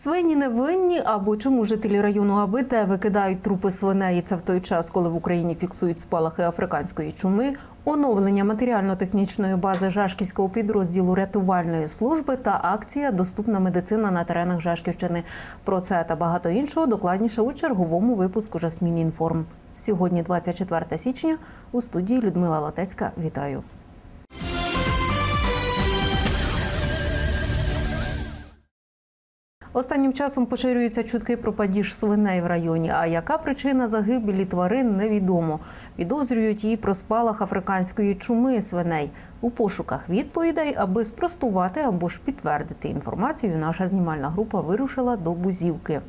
Свині не винні, або чому жителі району Абите викидають трупи свиней це в той час, коли в Україні фіксують спалахи африканської чуми, оновлення матеріально-технічної бази Жашківського підрозділу рятувальної служби та акція Доступна медицина на теренах Жашківщини. Про це та багато іншого докладніше у черговому випуску Жасмін Інформ. Сьогодні, 24 січня, у студії Людмила Латецька. Вітаю. Останнім часом поширюються чутки про падіж свиней в районі. А яка причина загибелі тварин невідомо. Підозрюють її про спалах африканської чуми свиней у пошуках відповідей, аби спростувати або ж підтвердити інформацію. Наша знімальна група вирушила до Бузівки.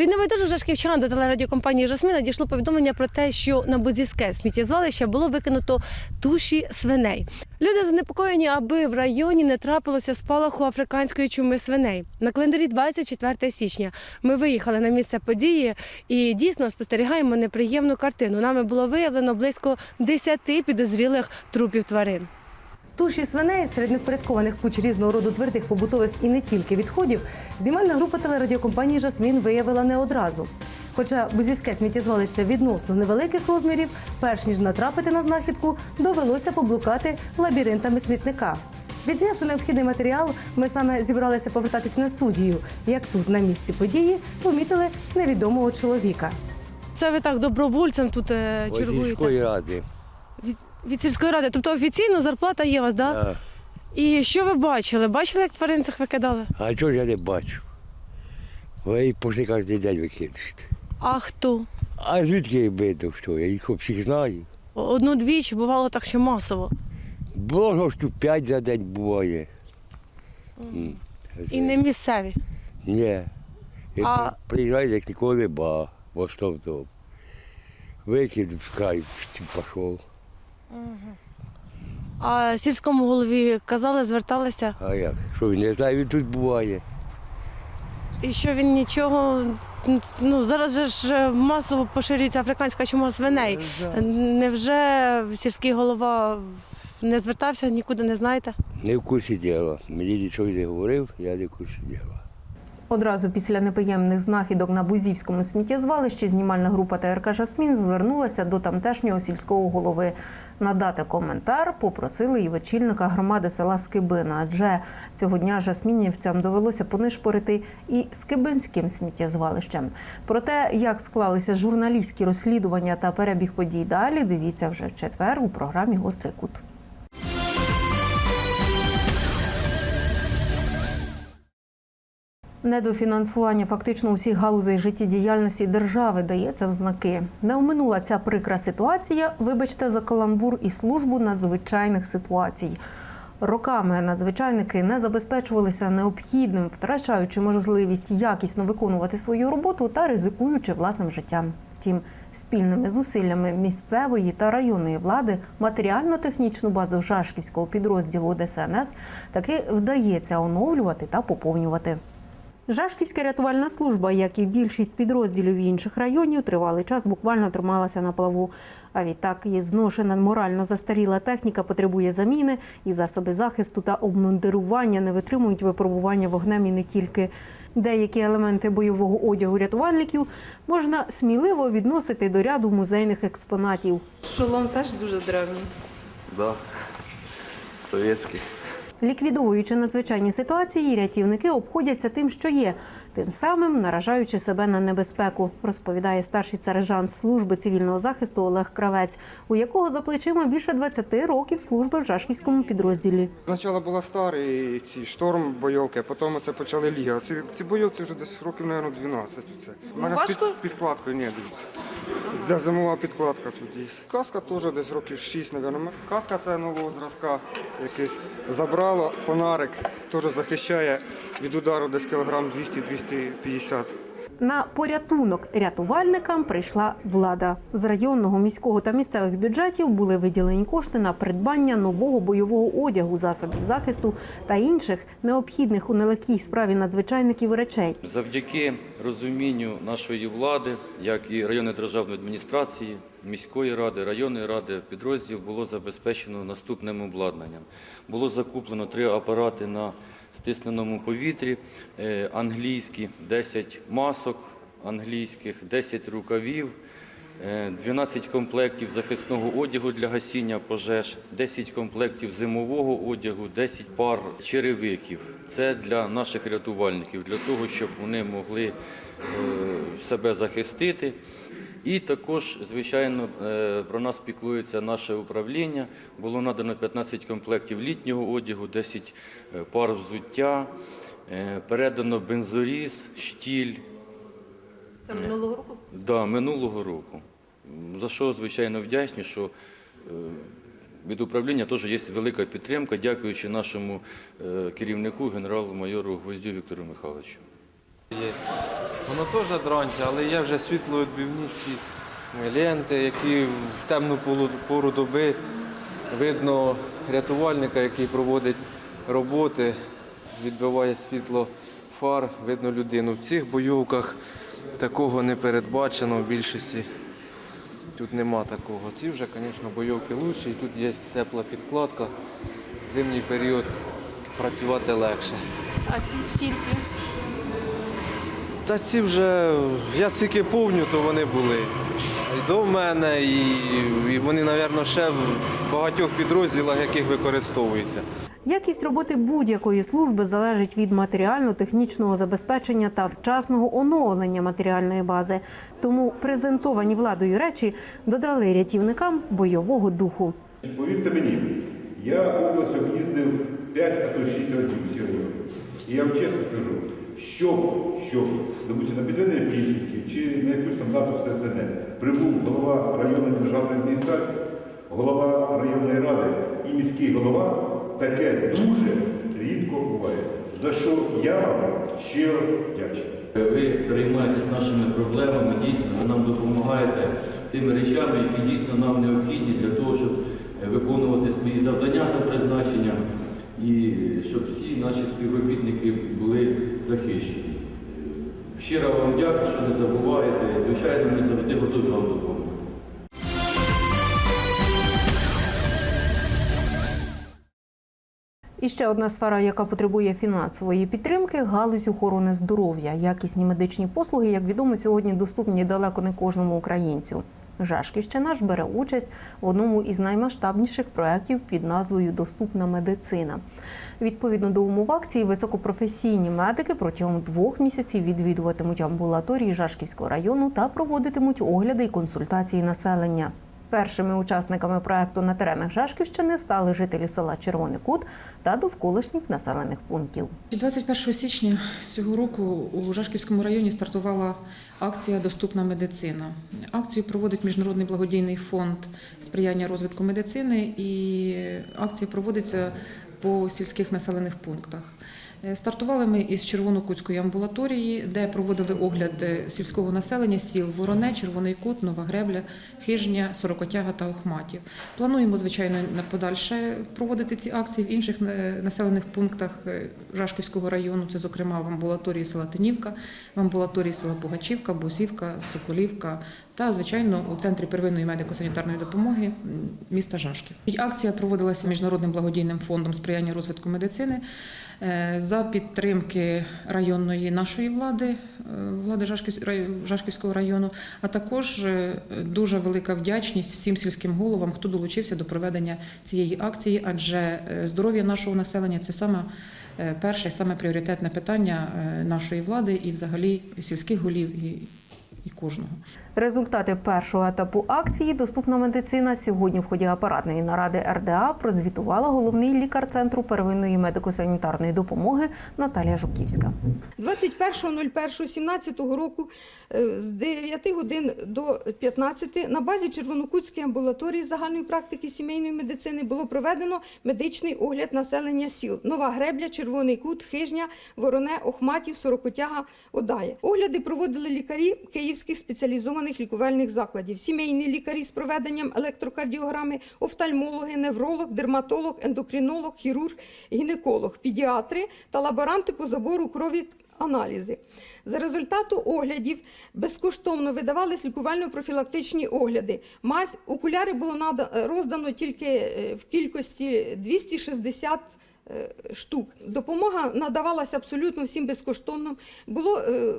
Від небайдужих жашківчан до телерадіокомпанії Жасмін надійшло повідомлення про те, що на Бузівське сміттєзвалище було викинуто туші свиней. Люди занепокоєні, аби в районі не трапилося спалаху африканської чуми свиней. На календарі 24 січня ми виїхали на місце події і дійсно спостерігаємо неприємну картину. Нами було виявлено близько 10 підозрілих трупів тварин. Туші свиней серед невпорядкованих куч різного роду твердих побутових і не тільки відходів знімальна група телерадіокомпанії Жасмін виявила не одразу. Хоча бузівське сміттєзвалище відносно невеликих розмірів, перш ніж натрапити на знахідку, довелося поблукати лабіринтами смітника. Відзнявши необхідний матеріал, ми саме зібралися повертатися на студію. Як тут, на місці події, помітили невідомого чоловіка. Це ви так добровольцем тут е, Ось сільської ради. Від, сільської ради. Тобто офіційно зарплата є у вас, так? Да? І що ви бачили? Бачили, як тварин цих викидали? а чого ж я не бачу? Ви їх пошли кожен день викидуєте. А хто? А звідки я видно, що? Я їх всіх знаю. Одну-дві чи бувало так, що масово. Було штук п'ять за день буває. М. І не місцеві. Ні. І А- при- приїжджають, як ніколи нема, в основному. Викинув, скай, пішов. А сільському голові казали, зверталися, А як? Що він не знає, він тут буває. і що він нічого. Ну зараз же ж масово поширюється африканська чума свиней. Невже сільський голова не звертався, нікуди не знаєте? Не в курсі діла. Мені нічого не говорив, я не в курсі діла. Одразу після неприємних знахідок на Бузівському сміттєзвалищі знімальна група ТРК Жасмін звернулася до тамтешнього сільського голови. Надати коментар попросили і очільника громади села Скибина, адже цього дня жасмінівцям довелося понишпорити і скибинським сміттєзвалищем. Про те, як склалися журналістські розслідування та перебіг подій далі, дивіться вже в четвер у програмі Гострий кут. Недофінансування фактично усіх галузей життєдіяльності держави дається в знаки. Не оминула ця прикра ситуація. Вибачте за каламбур і службу надзвичайних ситуацій. Роками надзвичайники не забезпечувалися необхідним, втрачаючи можливість якісно виконувати свою роботу та ризикуючи власним життям. Втім, спільними зусиллями місцевої та районної влади матеріально-технічну базу Жашківського підрозділу ДСНС таки вдається оновлювати та поповнювати. Жашківська рятувальна служба, як і більшість підрозділів інших районів, тривалий час буквально трималася на плаву. А відтак і зношена морально застаріла техніка потребує заміни, і засоби захисту та обмундирування не витримують випробування вогнем і не тільки. Деякі елементи бойового одягу рятувальників можна сміливо відносити до ряду музейних експонатів. Шолом теж дуже древній. Да. Советский. Ліквідовуючи надзвичайні ситуації, рятівники обходяться тим, що є, тим самим наражаючи себе на небезпеку, розповідає старший сержант служби цивільного захисту Олег Кравець, у якого за плечима більше 20 років служби в Жашківському підрозділі. Спочатку була старий ці шторм бойовки, а потім це почали ліга. Ці, ці бойовці вже десь років, мабуть, 12. Оце. У мене важко? під, підкладкою, ні, дивіться. Для зимова підкладка тут є. Каска теж десь років 6, мабуть. Каска це нового зразка якийсь. Забрало, фонарик теж захищає від удару десь кілограм 200-250. На порятунок рятувальникам прийшла влада. З районного, міського та місцевих бюджетів були виділені кошти на придбання нового бойового одягу, засобів захисту та інших необхідних у нелегкій справі надзвичайників речей. Завдяки розумінню нашої влади, як і районної державної адміністрації, міської ради, районної ради, підрозділ було забезпечено наступним обладнанням. Було закуплено три апарати на стисненому повітрі, е, англійські, 10 масок англійських, 10 рукавів, е, 12 комплектів захисного одягу для гасіння пожеж, 10 комплектів зимового одягу, 10 пар черевиків. Це для наших рятувальників, для того, щоб вони могли е, себе захистити. І також, звичайно, е, про нас піклується наше управління. Було надано 15 комплектів літнього одягу, 10 е, пар взуття, е, передано бензоріз, штіль, Це минулого року. Да, минулого року. За що, звичайно, вдячні, що від управління теж є велика підтримка, дякуючи нашому керівнику, генералу-майору Гвоздю Віктору Михайловичу. Є. Воно теж дранче, але є вже світловідбивні ленти, які в темну пору доби видно рятувальника, який проводить роботи, відбиває світло фар, видно людину. В цих бойовках такого не передбачено в більшості. Тут нема такого. Ці вже, звісно, бойовки лучші. Тут є тепла підкладка. В зимній період працювати легше. А ці скільки? Та ці вже, я скільки повню, то вони були. І до мене, і, і вони, мабуть, ще в багатьох підрозділах, яких використовуються. Якість роботи будь-якої служби залежить від матеріально-технічного забезпечення та вчасного оновлення матеріальної бази. Тому презентовані владою речі додали рятівникам бойового духу. Повірте мені, я область об'їздив 5, а то 6 разів. І я вам чесно скажу, щоб, щоб допустим, на підведення підсумки чи на якусь там дату ССН прибув голова районної державної адміністрації, голова районної ради і міський голова, таке дуже рідко буває. За що я вам щиро вдячний. Ви переймаєтесь нашими проблемами, дійсно, ви нам допомагаєте тими речами, які дійсно нам необхідні для того, щоб е, виконувати свої завдання за призначенням і щоб всі наші співробітники були захищені. Щиро вам дякую, що не забуваєте. Звичайно, ми завжди готові вам допомогти. І ще одна сфера, яка потребує фінансової підтримки галузь охорони здоров'я. Якісні медичні послуги, як відомо, сьогодні доступні далеко не кожному українцю. Жашківщина ж бере участь в одному із наймасштабніших проєктів під назвою Доступна медицина. Відповідно до умов акції, високопрофесійні медики протягом двох місяців відвідуватимуть амбулаторії Жашківського району та проводитимуть огляди і консультації населення. Першими учасниками проекту на теренах Жашківщини стали жителі села Червоний Кут та довколишніх населених пунктів. 21 січня цього року у Жашківському районі стартувала акція Доступна медицина. Акцію проводить Міжнародний благодійний фонд сприяння розвитку медицини, і акція проводиться по сільських населених пунктах. Е, Стартували ми із Червонокутської амбулаторії, де проводили огляд е, сільського населення сіл Вороне, Червоний Кут, Нова Гребля, Хижня, Сорокотяга та Охматів. Плануємо, звичайно, на подальше проводити ці акції в інших е, населених пунктах Жашківського району. Це, зокрема, в амбулаторії села Тинівка, в амбулаторії села Пугачівка, Бусівка, Соколівка та, звичайно, у центрі первинної медико-санітарної допомоги міста Жашків. Акція проводилася міжнародним благодійним фондом сприяння розвитку медицини за підтримки районної нашої влади, е, влади Жашків- Жашківського району, а також е, дуже велика вдячність всім сільським головам, хто долучився до проведення цієї акції, адже е, здоров'я нашого населення це саме перше, саме пріоритетне питання нашої влади і взагалі сільських голів і кожного. Результати першого етапу акції Доступна медицина сьогодні в ході апаратної наради РДА прозвітувала головний лікар центру первинної медико-санітарної допомоги Наталія Жуківська. 21.01.17 року е, з 9 годин до 15 на базі Червонокутської амбулаторії загальної практики сімейної медицини було проведено медичний огляд населення сіл Нова Гребля, Червоний Кут, Хижня, Вороне, Охматів, Сорокотяга, Одає. Огляди проводили лікарі київських спеціалізованих лікувальних закладів, сімейні лікарі з проведенням електрокардіограми, офтальмологи, невролог, дерматолог, ендокринолог, хірург, гінеколог, педіатри та лаборанти по забору крові аналізи. За результату оглядів безкоштовно видавались лікувально-профілактичні огляди. Мазь, окуляри було роздано тільки е, в кількості 260 е, штук. Допомога надавалася абсолютно всім безкоштовно. Було е,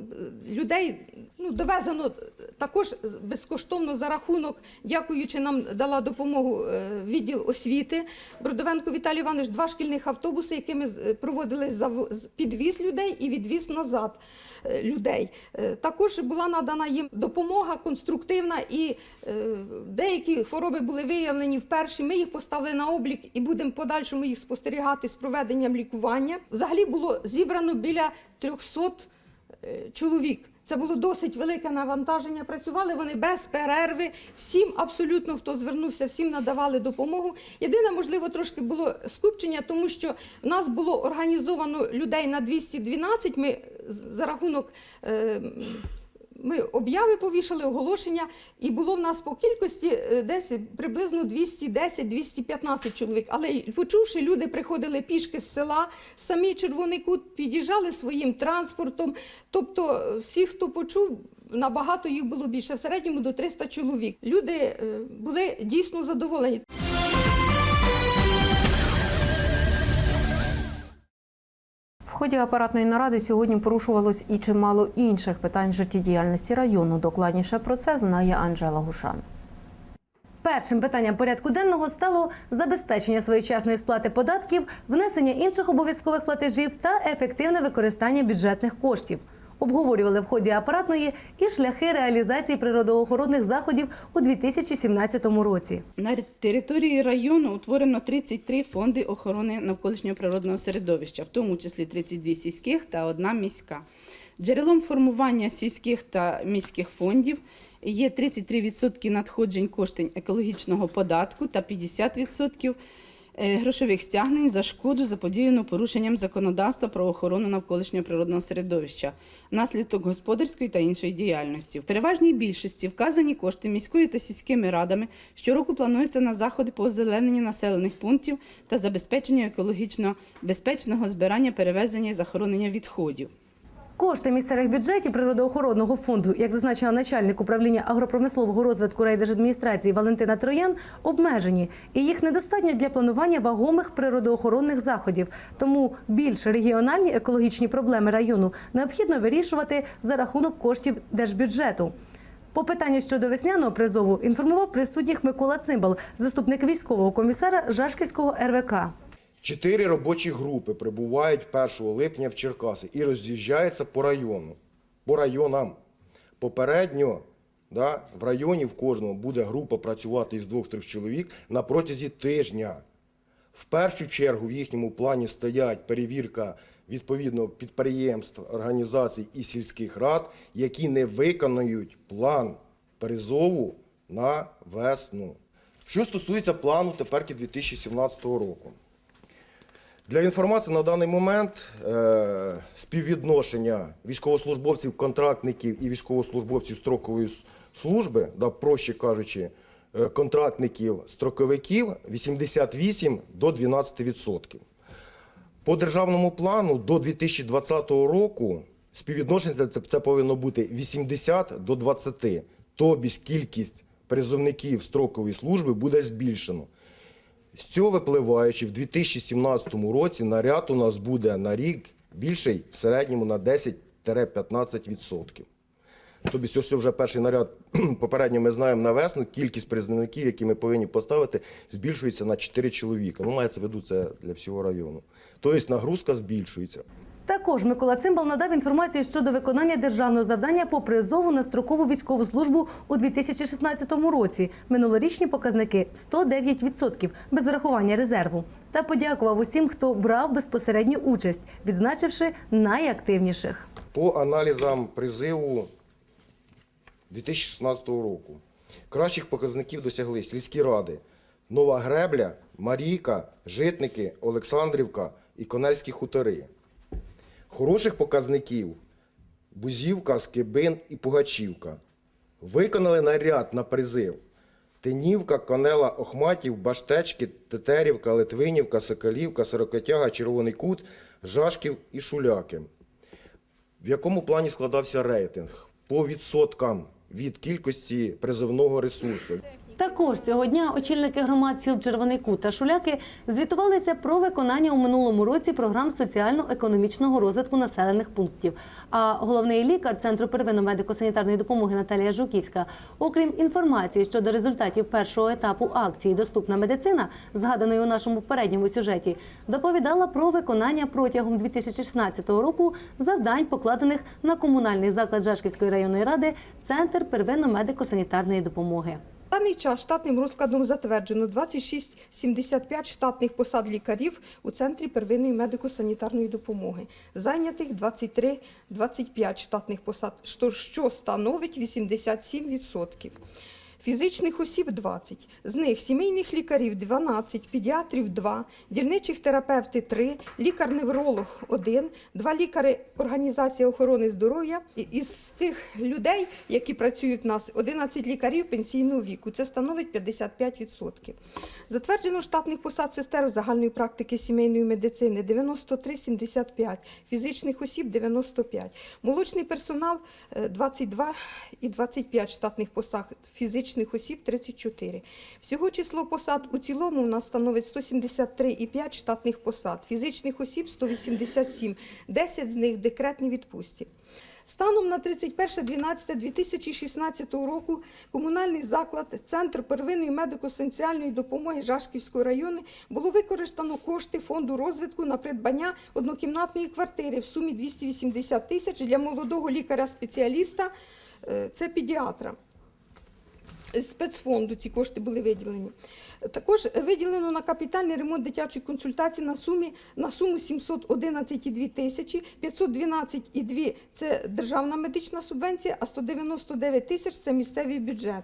людей ну, довезено також безкоштовно за рахунок, дякуючи нам дала допомогу е, відділ освіти. Бродовенко Віталій Іванович, два шкільних автобуси, якими з- проводили заво- з- підвіз людей і відвіз назад е, людей. Е, Також була надана їм допомога конструктивна, і е, деякі хвороби були виявлені вперше. Ми їх поставили на облік і будемо подальшому їх спостерігати з проведенням лікування. Взагалі було зібрано біля 300 е, чоловік. Це було досить велике навантаження. Працювали вони без перерви. Всім, абсолютно, хто звернувся, всім надавали допомогу. Єдине, можливо, трошки було скупчення, тому що в нас було організовано людей на 212. Ми за рахунок. е, ми обяви повішали, оголошення, і було в нас по кількості е, десь приблизно 210-215 чоловік. Але почувши, люди приходили пішки з села, самі Червоний кут під'їжджали своїм транспортом. Тобто, е, всі, хто почув, набагато їх було більше, в середньому до 300 чоловік. Люди е, були дійсно задоволені. Ході апаратної наради сьогодні порушувалось і чимало інших питань життєдіяльності району. Докладніше про це знає Анжела Гушан. Першим питанням порядку денного стало забезпечення своєчасної сплати податків, внесення інших обов'язкових платежів та ефективне використання бюджетних коштів. Обговорювали в ході апаратної і шляхи реалізації природоохоронних заходів у 2017 році. На території району утворено 33 фонди охорони навколишнього природного середовища, в тому числі 32 сільських та одна міська. Джерелом формування сільських та міських фондів є 33% надходжень коштень екологічного податку та 50% е, грошових стягнень за шкоду, заподіяну порушенням законодавства про охорону навколишнього природного середовища внаслідок господарської та іншої діяльності. В переважній більшості вказані кошти міською та сільськими радами щороку плануються на заходи по озелененню населених пунктів та забезпеченню екологічно безпечного збирання, перевезення і захоронення відходів. Кошти місцевих бюджетів природоохоронного фонду, як зазначила начальник управління агропромислового розвитку райдержадміністрації Валентина Троян, обмежені, і їх недостатньо для планування вагомих природоохоронних заходів. Тому більш регіональні екологічні проблеми району необхідно вирішувати за рахунок коштів держбюджету. По питанню щодо весняного призову інформував присутніх Микола Цимбал, заступник військового комісара Жашківського РВК. Чотири робочі групи прибувають 1 липня в Черкаси і роз'їжджаються по району, по районам. Попередньо да, в районі в кожному буде група працювати із двох-трьох чоловік на протязі тижня. В першу чергу в їхньому плані стоять перевірка відповідно підприємств, організацій і сільських рад, які не виконують план призову на весну. Що стосується плану теперки 2017 року. Для інформації на даний момент е, співвідношення військовослужбовців, контрактників і військовослужбовців строкової служби, да, проще кажучи, е, контрактників строковиків 88 до 12%. По державному плану до 2020 року співвідношення це, це повинно бути 80 до 20. Тобто кількість призовників строкової служби буде збільшено. З цього випливаючи, в 2017 році наряд у нас буде на рік більший в середньому на 10-15%. Тобто, що вже перший наряд, попередньо ми знаємо на весну, кількість призовників, які ми повинні поставити, збільшується на 4 чоловіка. Ну, мається в виду це для всього району. Тобто нагрузка збільшується. Також Микола Цимбал надав інформацію щодо виконання державного завдання по призову на строкову військову службу у 2016 році. Минулорічні показники 109% без врахування резерву. Та подякував усім, хто брав безпосередню участь, відзначивши найактивніших. По аналізам призиву 2016 року кращих показників досягли сільські ради Нова Гребля, Марійка, Житники, Олександрівка і Конельські хутори. Хороших показників Бузівка, Скибин і Пугачівка. Виконали наряд на призив Тинівка, Конела, Охматів, Баштечки, Тетерівка, Литвинівка, Соколівка, Сорокотяга, Червоний Кут, Жашків і Шуляки. В якому плані складався рейтинг? По відсоткам від кількості призовного ресурсу. Також цього дня очільники громад сіл Червоний Кут та Шуляки звітувалися про виконання у минулому році програм соціально-економічного розвитку населених пунктів. А головний лікар центру первинної медико-санітарної допомоги Наталія Жуківська, окрім інформації щодо результатів першого етапу акції Доступна медицина, згаданої у нашому попередньому сюжеті, доповідала про виконання протягом 2016 року завдань, покладених на комунальний заклад Жашківської районної ради Центр первинної медико-санітарної допомоги. Даний час штатним розкладом затверджено 26,75 штатних посад лікарів у Центрі первинної медико-санітарної допомоги. Зайнятих 23,25 штатних посад, що становить 87%. Фізичних осіб 20, з них сімейних лікарів 12, педіатрів 2, дільничих терапевти 3, лікар-невролог 1, два лікари Організації охорони здоров'я. Із цих людей, які працюють в нас, 11 лікарів пенсійного віку. Це становить 55%. Затверджено штатних посад сестер загальної практики сімейної медицини 93,75, фізичних осіб 95, молочний персонал е, 22 і 25 штатних посад, фізичних осіб 34. Всього число посад у цілому у нас становить 173,5 штатних посад, фізичних осіб 187, 10 з них в декретній відпустці. Станом на 31.12.2016 року комунальний заклад Центр первинної медико-соціальної допомоги Жашківської району було використано кошти фонду розвитку на придбання однокімнатної квартири в сумі 280 тисяч для молодого лікаря-спеціаліста, е, це педіатра. Спецфонду ці кошти були виділені. Також виділено на капітальний ремонт дитячої консультації на, сумі, на суму 711,2 тисячі, 512,2 – це державна медична субвенція, а 199 тисяч – це місцевий бюджет.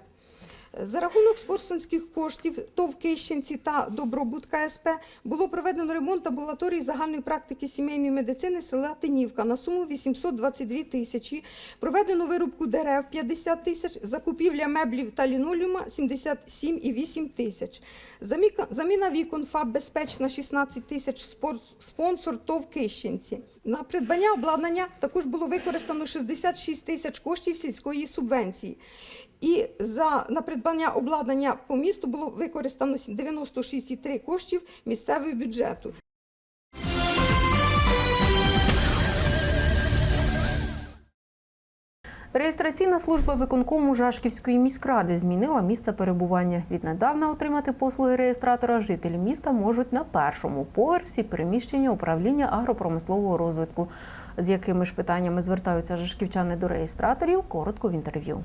За рахунок спорсонських коштів ТОВ Кищенці та Добробут КСП було проведено ремонт амбулаторії загальної практики сімейної медицини села Тинівка на суму 822 тисячі, проведено вирубку дерев 50 тисяч, закупівля меблів та лінолеума 77,8 тисяч. Заміна вікон ФАБ безпечна 16 тисяч, спонсор ТОВ Кищенці. На придбання обладнання також було використано 66 тисяч коштів сільської субвенції. І за на придбання обладнання по місту було використано 96,3 коштів місцевого бюджету. Реєстраційна служба виконкому Жашківської міськради змінила місце перебування. Віднедавна отримати послуги реєстратора жителі міста можуть на першому поверсі приміщення управління агропромислового розвитку. З якими ж питаннями звертаються жашківчани до реєстраторів? Коротко в інтерв'ю.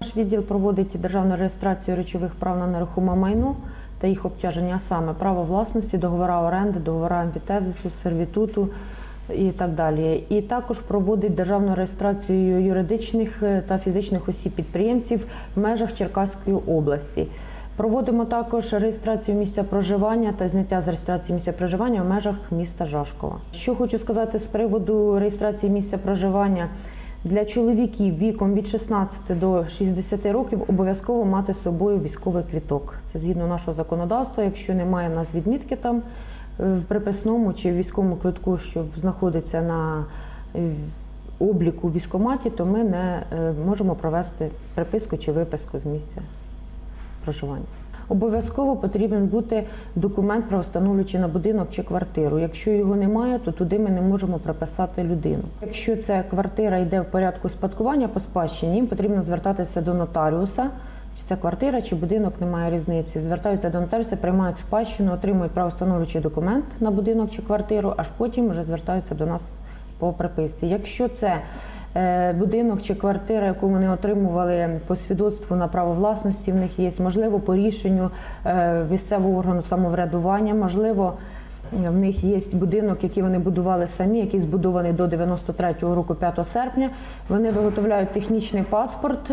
Наш відділ проводить державну реєстрацію речових прав на нерухоме майно та їх обтяження, саме право власності, договора оренди, договора амфітезису, сервітуту і так далі. І також проводить державну реєстрацію юридичних е, та фізичних осіб-підприємців в межах Черкаської області. Проводимо також реєстрацію місця проживання та зняття з реєстрації місця проживання в межах міста Жашкова. Що хочу сказати з приводу реєстрації місця проживання. Для чоловіків віком від 16 до 60 років обов'язково мати з собою військовий квіток. Це згідно нашого законодавства. Якщо немає в нас відмітки там в приписному чи в військовому квитку, що знаходиться на е, обліку в військкоматі, то ми не е, можемо провести приписку чи виписку з місця проживання. Обов'язково потрібен бути документ правостановлюючи на будинок чи квартиру. Якщо його немає, то туди ми не можемо приписати людину. Якщо ця квартира йде в порядку спадкування по спадщині, їм потрібно звертатися до нотаріуса. Чи це квартира, чи будинок, немає різниці. Звертаються до нотаріуса, приймають спадщину, отримують правостановлюючий документ на будинок чи квартиру, аж потім вже звертаються до нас по приписці. Якщо це е, будинок чи квартира, яку вони отримували по свідоцтву на право власності, в них є, можливо, по рішенню е, місцевого органу самоврядування, можливо. В них є будинок, який вони будували самі, який збудований до 93-го року, 5 серпня. Вони виготовляють технічний паспорт,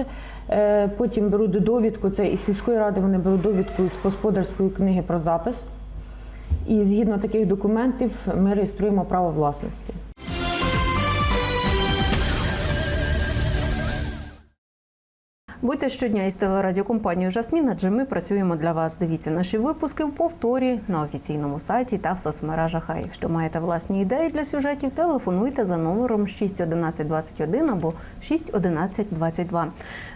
е, потім беруть довідку. Це із сільської ради вони беруть довідку з господарської книги про запис. І згідно таких документів ми реєструємо право власності. Будьте щодня із телерадіокомпанією Жасмін, адже ми працюємо для вас. Дивіться наші випуски в повторі на офіційному сайті та в соцмережах. А якщо маєте власні ідеї для сюжетів, телефонуйте за номером 61121 або 61122.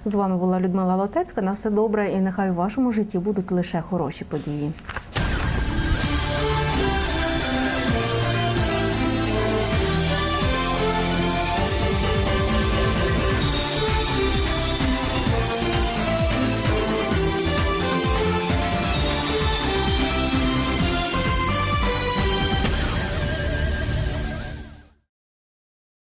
З вами була Людмила Лотецька. На все добре і нехай у вашому житті будуть лише хороші події.